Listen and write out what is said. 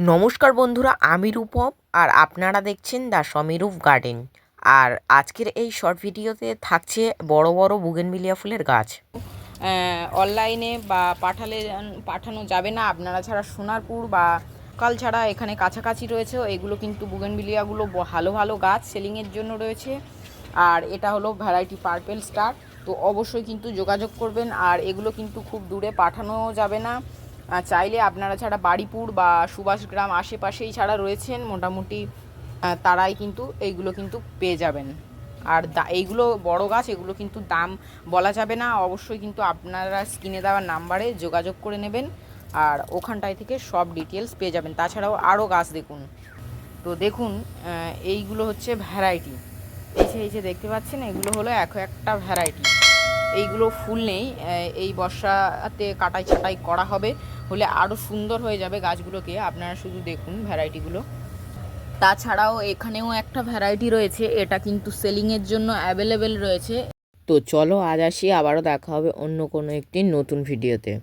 নমস্কার বন্ধুরা, আমি রূপম আর আপনারা দেখছেন দ্য সমীরূপ গার্ডেন। আর আজকের এই শর্ট ভিডিওতে থাকছে বড় বড় বুগেনভিলিয়া ফুলের গাছ। অনলাইনে বা পাঠালে, পাঠানো যাবে না। আপনারা ছাড়া সোনারপুর বা কাল ছাড়া এখানে কাছাকাছি রয়েছে। এগুলো কিন্তু বুগেনভিলিয়াগুলো ব- ভালো ভালো গাছ সেলিংয়ের জন্য রয়েছে। আর এটা হলো ভ্যারাইটি পার্পেল স্টার তো অবশ্যই কিন্তু যোগাযোগ করবেন। আর এগুলো কিন্তু খুব দূরে পাঠানো যাবে না। চাইলে আপনারা ছাড়া বাড়িপুর বা সুভাষগ্রাম আশেপাশেই ছাড়া রয়েছেন, মোটামুটি তারাই কিন্তু এইগুলো কিন্তু পেয়ে যাবেন। আর এইগুলো বড় গাছ, এগুলো কিন্তু দাম বলা যাবে না। অবশ্যই কিন্তু আপনারা স্ক্রিনে দেওয়া নাম্বারে যোগাযোগ করে নেবেন আর ওখানটায় থেকে সব ডিটেলস পেয়ে যাবেন। তাছাড়াও আরও গাছ দেখুন। তো দেখুন এইগুলো হচ্ছে ভ্যারাইটি। এই যে এই যে দেখতে পাচ্ছেন, এগুলো হলো এক একটা ভ্যারাইটি। এইগুলো ফুল নেই এই বর্ষাতে কাটাই ছাটাই করা হবে, হলে আরও সুন্দর হয়ে যাবে গাছগুলোকে। আপনারা শুধু দেখুন ভ্যারাইটিগুলো। তাছাড়াও এখানেও একটা ভ্যারাইটি রয়েছে, এটা কিন্তু সেলিংয়ের জন্য অ্যাভেলেবেল রয়েছে। তো চলো আজ আসি, আবারও দেখা হবে অন্য কোনো একটি নতুন ভিডিওতে।